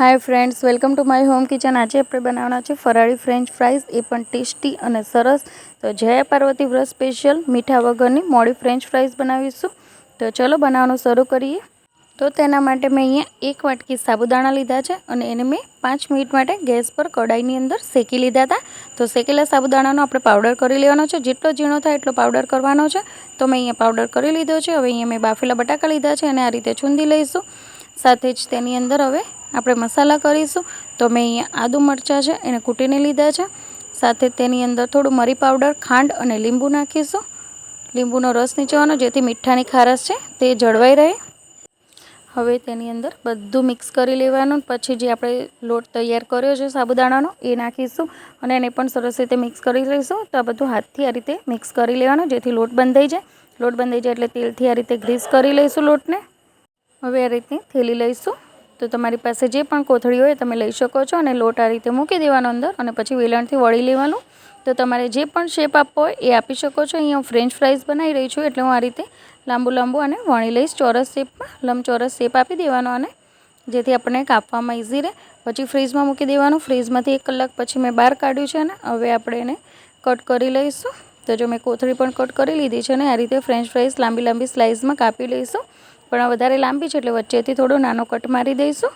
Hi friends welcome to my home kitchen આજે આપણે બનાવવાના છે ફરાળી ફ્રેન્ચ ફ્રાઈઝ એ પણ ટેસ્ટી અને સરસ. તો જય પાર્વતી વ્રત સ્પેશિયલ મીઠા વગરની મોડી ફ્રેન્ચ ફ્રાઈઝ બનાવીશું. તો ચલો બનાવવાનું શરૂ કરીએ. તો તેના માટે મેં અહીંયા એક વાટકી સાબુદાણા લીધા છે અને એને મેં પાંચ મિનિટ માટે ગેસ પર કડાઈની અંદર શેકી લીધા હતા. તો શેકેલા સાબુદાણાનો આપણે પાવડર કરી લેવાનો છે. જેટલો ઝીણો થાય એટલો પાવડર કરવાનો છે. તો મેં અહીંયા પાવડર કરી લીધો છે. હવે અહીંયા મેં બાફેલા બટાકા લીધા છે અને આ રીતે ચૂંદી લઈશું. સાથે જ તેની અંદર હવે આપણે મસાલા કરીશું તો મેં અહીંયા આદુ મરચાં છે, એને કૂટીને લીધા છે. સાથે તેની અંદર થોડું મરી પાવડર, ખાંડ અને લીંબુ નાખીશું. લીંબુનો રસ નીચવાનો, જેથી મીઠાની ખારસ છે, તે જળવાઈ રહે. હવે તેની અંદર બધું મિક્સ કરી લેવાનું. પછી જે આપણે લોટ તૈયાર કર્યો છે સાબુદાણાનો, એ નાખીશું અને એને પણ સરસ રીતે મિક્સ કરી લઈશું. તો આ બધું હાથથી આ રીતે મિક્સ કરી લેવાનું, જેથી લોટ બંધાઈ જાય. લોટ બંધાઈ જાય એટલે તેલથી આ રીતે ગ્રીસ કરી લઈશું લોટને. હવે આ રીતની થેલી લઈશું. તો તમારી પાસે જે પણ કોથળી હોય તમે લઈ શકો છો અને લોટ આ રીતે મૂકી દેવાનો અંદર અને પછી વેલણથી વળી લેવાનું. તો તમારે જે પણ શેપ આપવો હોય એ આપી શકો છો. અહીંયા હું ફ્રેન્ચ ફ્રાઈઝ બનાવી રહી છું એટલે હું આ રીતે લાંબુ લાંબુ અને વણી લઈશ. ચોરસ શેપમાં લંબચોરસ શેપ આપી દેવાનો અને જેથી આપણને કાપવામાં ઇઝી રહે. પછી ફ્રીઝમાં મૂકી દેવાનું. ફ્રીઝમાંથી એક કલાક પછી મેં બહાર કાઢ્યું છે અને હવે આપણે એને કટ કરી લઈશું. તો જો મેં કોથળી પણ કટ કરી લીધી છે અને આ રીતે ફ્રેન્ચ ફ્રાઈઝ લાંબી લાંબી સ્લાઇસમાં કાપી લઈશું. પણ વધારે લાંબી છે એટલે વચ્ચેથી થોડો નાનો કટ મારી દઈશું.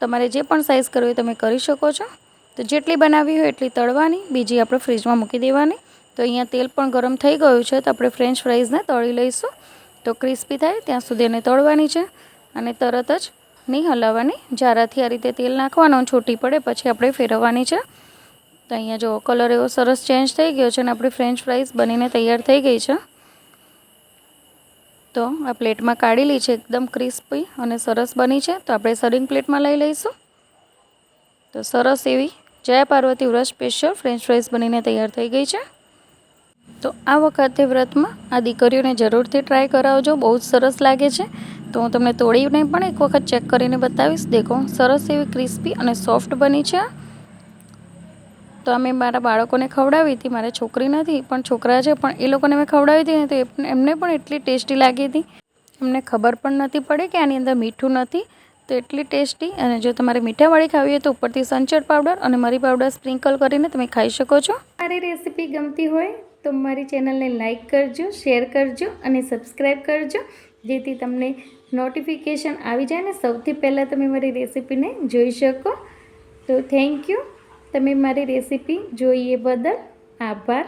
તમારે જે પણ સાઇઝ કરવી હોય તમે કરી શકો છો. તો જેટલી બનાવવી હોય એટલી તળવાની, બીજી આપણે ફ્રીજમાં મૂકી દેવાની. તો અહીંયા તેલ પણ ગરમ થઈ ગયું છે તો આપણે ફ્રેન્ચ ફ્રાઈઝને તળી લઈશું. તો ક્રિસ્પી થાય ત્યાં સુધી એને તળવાની છે અને તરત જ નહીં હલાવવાની. જારાથી આ રીતે તેલ નાખવાનું, છૂટી પડે પછી આપણે ફેરવવાની છે. તો અહીંયા જો કલર એવો સરસ ચેન્જ થઈ ગયો છે અને આપણી ફ્રેન્ચ ફ્રાઈઝ બનીને તૈયાર થઈ ગઈ છે. તો આ પ્લેટમાં કાઢેલી છે, એકદમ ક્રિસ્પી અને સરસ બની છે. તો આપણે સર્વિંગ પ્લેટમાં લઈ લઈશું. તો સરસ એવી જય પાર્વતી વ્રત સ્પેશિયલ ફ્રેન્ચ ફ્રાઈઝ બનીને તૈયાર થઈ ગઈ છે. તો આ વખતે વ્રતમાં આ દીકરીઓને જરૂરથી ટ્રાય કરાવજો, બહુ જ સરસ લાગે છે. તો હું તમને તોડીને પણ એક વખત ચેક કરીને બતાવીશ. દેખો, સરસ એવી ક્રિસ્પી અને સોફ્ટ બની છે તો અમે મારા બાળકોને ખવડાવી હતી. મારે છોકરી નથી, પણ છોકરા છે, પણ એ લોકોને મેં ખવડાવી હતી ને તો એમને પણ એટલી ટેસ્ટી લાગી હતી. એમને ખબર પણ નથી પડી કે આની અંદર મીઠું નથી. તો એટલી ટેસ્ટી. અને જો તમારે મીઠાવાળી ખાવી હોય તો ઉપરથી સંચર પાવડર અને મરી પાવડર સ્પ્રિંકલ કરીને તમે ખાઈ શકો છો. મારી રેસીપી ગમતી હોય તો મારી ચેનલને લાઇક કરજો શેર કરજો અને સબસ્ક્રાઈબ કરજો. જેથી તમને નોટિફિકેશન આવી જાય ને સૌથી પહેલાં તમે મારી રેસીપીને જોઈ શકો. તો થેન્ક યુ તમે મારી રેસીપી જોઈએ બદલ આભાર.